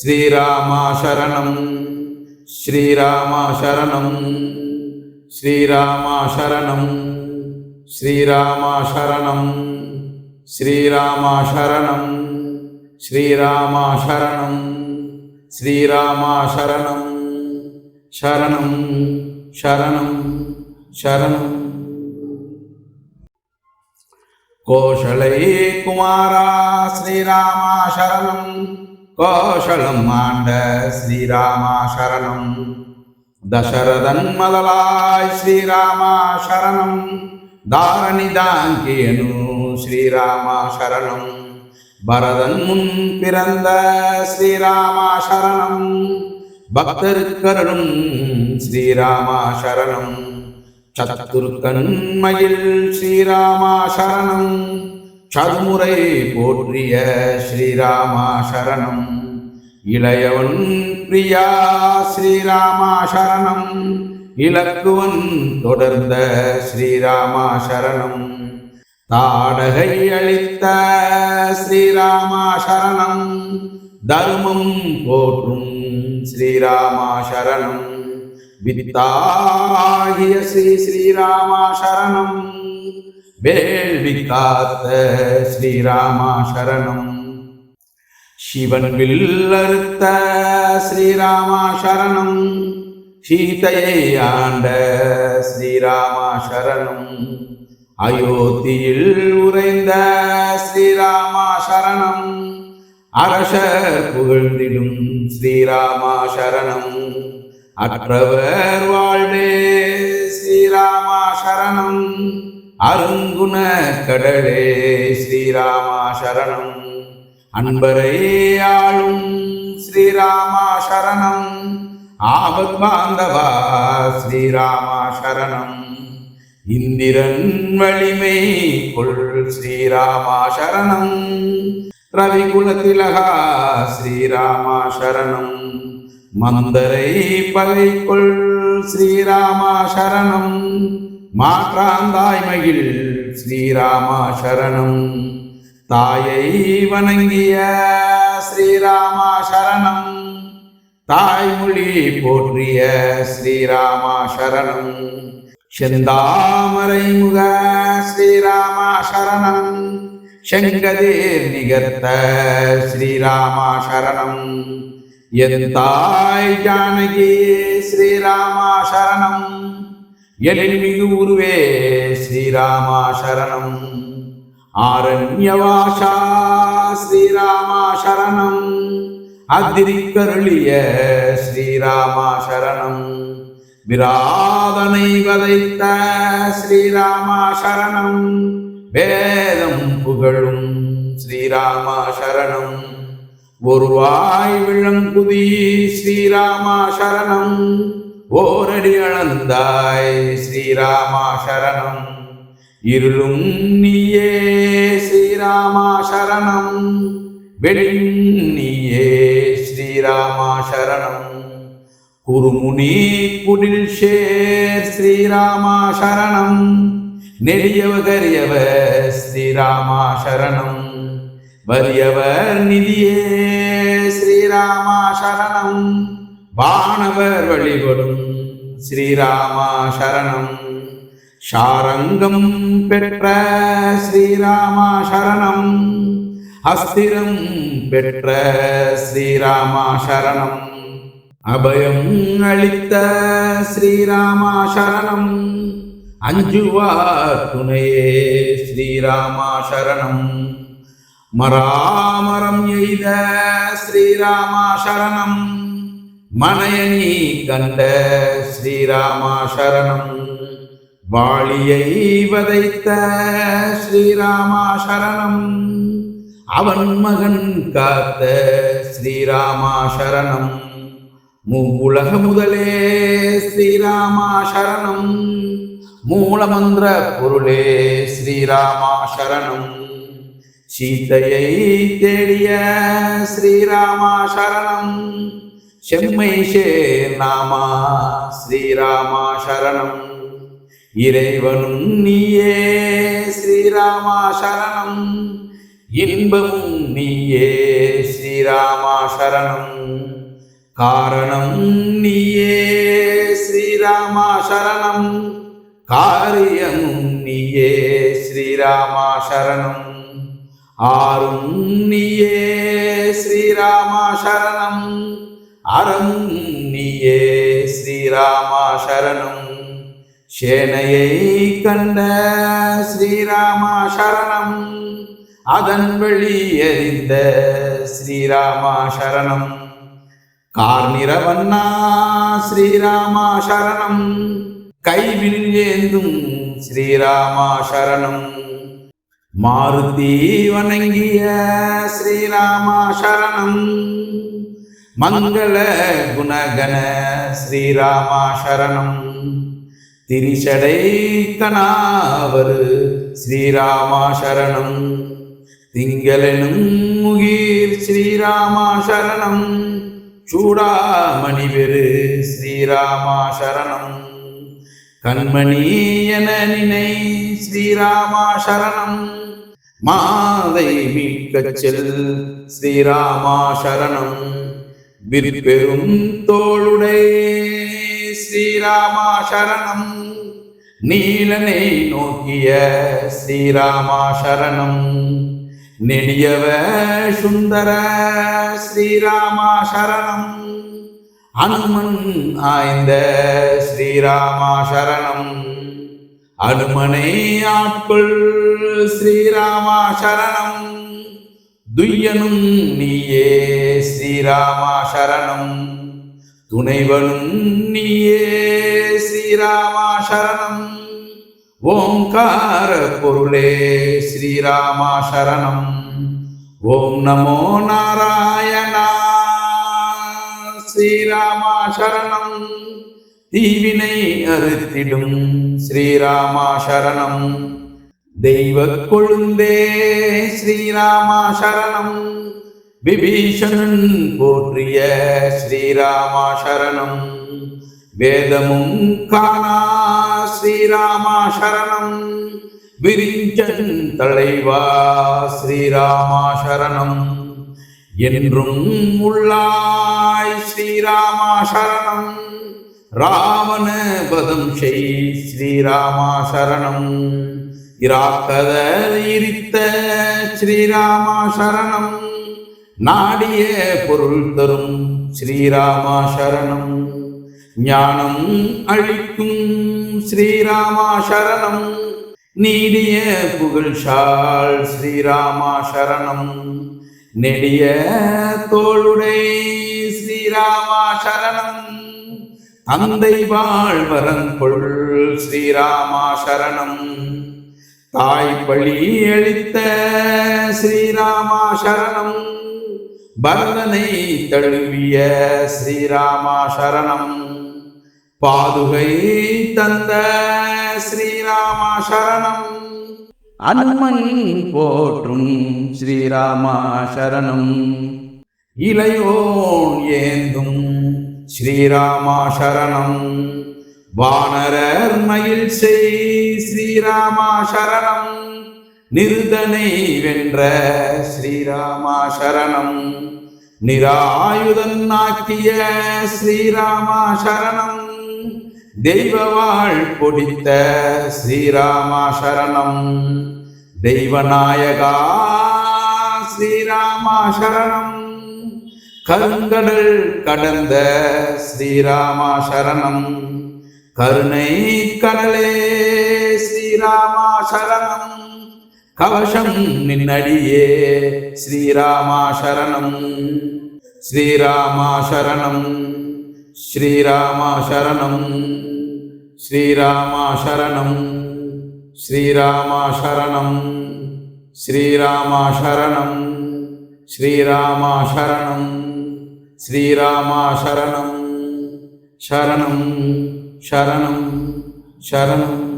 ஸ்ரீராமா சரணம் ஸ்ரீராமா சரணம் ஸ்ரீராமா சரணம் ஸ்ரீராமா சரணம். ஸ்ரீராமா சரணம். ஸ்ரீராமா சரணம். ஸ்ரீராமா சரணம் சரணம் சரணம் சரணம் கோஷலை குமாரா ஸ்ரீராமா சரணம் கோஷலம் ஆண்ட ஸ்ரீராமா சரணம் தசரதன் மதலாய் ஸ்ரீராமா சரணம் தாரணி தாங்கியனு ஸ்ரீராமா சரணம் பரதன் முன் பிறந்த ஸ்ரீராமா சரணம் பக்தருக்கருளும் ஸ்ரீராமா சரணம் சத்துருக்கண்மையில் ஸ்ரீராமா சரணம் சதுமுறை போற்றிய ஸ்ரீராமா சரணம். இளையவன் பிரியா ஸ்ரீராமா சரணம். இலக்குவன் தொடர்ந்த ஸ்ரீராமா சரணம். தாடகை அளித்த ஸ்ரீராமா சரணம். தர்மம் போற்றும் ஸ்ரீராமா சரணம். வித்தாகிய ஸ்ரீ ஸ்ரீராமா சரணம். வேள்வி காத்த ஸ்ரீராமா சரணம். சிவன் வில்லறுத்த ஸ்ரீராமா சரணம். சீதையை ஆண்ட ஸ்ரீராமா சரணம். அயோத்தியில் உறைந்த ஸ்ரீராமா சரணம். அரசர் புகழ்ந்திடும் ஸ்ரீராமா சரணம். அற்றவர் வாழ்வே ஸ்ரீராமா சரணம். அருங்குண கடலே ஸ்ரீராமா சரணம். அன்பரையே ஆளும் ஸ்ரீராமா சரணம். ஆபத் பாந்தவா ஸ்ரீராமா சரணம். இந்திரன் வலிமை கொள் ஸ்ரீராமா சரணம். ரவிகுலத்திலகா ஸ்ரீராமா சரணம். மந்தரை பகைக்குள் ஸ்ரீராமா சரணம். மாற்றாந்தாய் மகிழ் ஸ்ரீராமா சரணம். தாயை வணங்கிய ஸ்ரீராமா சரணம். தாய்மொழி போற்றிய ஸ்ரீராமா சரணம். செந்தாமரை முக ஸ்ரீராமா சரணம். செங்கதேர் நிகர்த்த ஸ்ரீராமா சரணம். என் தாய் ஜானகி ஸ்ரீராமா சரணம். எழில்மிகு உருவே ஸ்ரீராமா சரணம் ஆரண்யவாசா ஸ்ரீராமா சரணம் அதிரிக்கருளிய ஸ்ரீராமா சரணம் விராதனை வதைத்த ஸ்ரீராமா சரணம் வேதம் புகழும் ஸ்ரீராமா சரணம் ஒருவாய் விளங்குதி ஸ்ரீராமா சரணம் ஓரடி அளந்தாய் ஸ்ரீராமா சரணம் இருளும் நீயே ஸ்ரீராமா சரணம் வெளியும் நீயே ஸ்ரீராமா சரணம் குருமுனி குடில் ஷேர் ஸ்ரீராமா சரணம் நெடியவ கரியவ ஸ்ரீராமா சரணம் வரியவர் நிதியே ஸ்ரீராமா சரணம் வானவர் வழிபடும் ஸ்ரீராமா சரணம். ஷாரங்கம் பெற்ற ஸ்ரீராமா சரணம். அஸ்திரம் பெற்ற ஸ்ரீராமா சரணம். அபயம் அளித்த ஸ்ரீராமா சரணம். அஞ்சுவார் துணையே ஸ்ரீராமா சரணம். மராமரம் எய்த ஸ்ரீராமா சரணம். மனையனி கண்ட ஸ்ரீராமா சரணம் வாளியை வதைத்த ஸ்ரீராமா சரணம் அவன் மகன் காத்த ஸ்ரீராமா சரணம் மூவுலக முதலே ஸ்ரீராமா சரணம் மூலமந்திர பொருளே ஸ்ரீராமா சரணம் சீதையை தேடிய ஸ்ரீராமா சரணம் செம்மை நாமா ஸ்ரீராமா சரணம். இறைவனும் நீயே ஸ்ரீராமா சரணம். இன்பமும் நீயே ஸ்ரீராமா சரணம். காரணம் நீயே ஸ்ரீராமா சரணம். காரியமும் நீயே ஸ்ரீராமா சரணம். ஆறும் நீயே ஸ்ரீராமா சரணம். அரண்யே ஸ்ரீராமா சரணம் சேனையை கண்ட ஸ்ரீராமா சரணம் அதன் வழி எறிந்த ஸ்ரீராமா சரணம் கார்நிறவண்ணா ஸ்ரீராமா சரணம் கைவில் ஏந்தும் ஸ்ரீராமா சரணம் மாருதி வணங்கிய ஸ்ரீராமா சரணம் மங்கள குணகன ஸ்ரீராமா சரணம். திரிசடை கணாவர் ஸ்ரீராமா சரணம். திங்களெனும் முகீர் ஸ்ரீராமா சரணம். சூடாமணி பெரு ஸ்ரீராமா சரணம். கண்மணி என நினை ஸ்ரீராமா சரணம். மாதை மீட்கச் செல் ஸ்ரீராமா சரணம். விற்பெரும் தோளுடை ஸ்ரீராமா சரணம் நீலனை நோக்கிய ஸ்ரீராமா சரணம் நெடியவ சுந்தர ஸ்ரீராமா சரணம் அனுமன் ஆய்ந்த ஸ்ரீராமா சரணம் அனுமனை ஆட்கொள் ஸ்ரீராமா சரணம் துய்யனும் நீயே ஸ்ரீராமா சரணம் துணைவனும் நீயே ஸ்ரீராமா சரணம் ஓங்கார பொருளே ஸ்ரீராமா சரணம் ஓம் நமோ நாராயணா ஸ்ரீராமா சரணம் தீவினை அறுத்திடும் ஸ்ரீராமா சரணம் தெய்வ கொழுந்தே ஸ்ரீராமா சரணம் விபீஷணன் போற்றிய ஸ்ரீராமா சரணம் வேதமும் காணா ஸ்ரீராமா சரணம் விரிஞ்சன் தலைவா ஸ்ரீராமா சரணம் என்றும் உள்ளாய் ஸ்ரீராமா சரணம் ராவண பதம் செய் ஸ்ரீராமா சரணம் இராக்கத இரித்த ஸ்ரீராமா சரணம் நாடிய பொருள் தரும் ஸ்ரீராமா சரணம் ஞானம் அழிக்கும் ஸ்ரீராமா சரணம் நீடிய புகழ்ஷால் ஸ்ரீராமா சரணம் நெடிய தோளுடை ஸ்ரீராமா சரணம் தந்தை வாழ்வரன் பொருள் ஸ்ரீராமா சரணம் தாய் பழி அளித்த ஸ்ரீராமா சரணம் பரதனை தழுவிய ஸ்ரீராமா சரணம். பாதுகை தந்த ஸ்ரீராமா சரணம். அனுமன் போற்றும் ஸ்ரீராமா சரணம். இளையோன் ஏந்தும் ஸ்ரீராமா சரணம். வானரர் மயில் செய் ஸ்ரீராமா சரணம். நிருதனை வென்ற ஸ்ரீராமா சரணம். நிராயுதன் ஆக்கிய ஸ்ரீராமா சரணம். தெய்வ வாழ் பொடித்த ஸ்ரீராமா சரணம். தெய்வநாயகா ஸ்ரீராமா சரணம். கருங்கடல் கடந்த ஸ்ரீராமா சரணம். கருணை கடலே ஸ்ரீராமா சரணம். கவசம் நின்னடியே ஸ்ரீராமா சரணம் ஸ்ரீராமா சரணம் ஸ்ரீராமா சரணம் ஸ்ரீராமா சரணம் ஸ்ரீராமா சரணம் ஸ்ரீராமா சரணம் ஸ்ரீராமா சரணம் ஸ்ரீராமா சரணம் சரணம் சரணம் சரணம்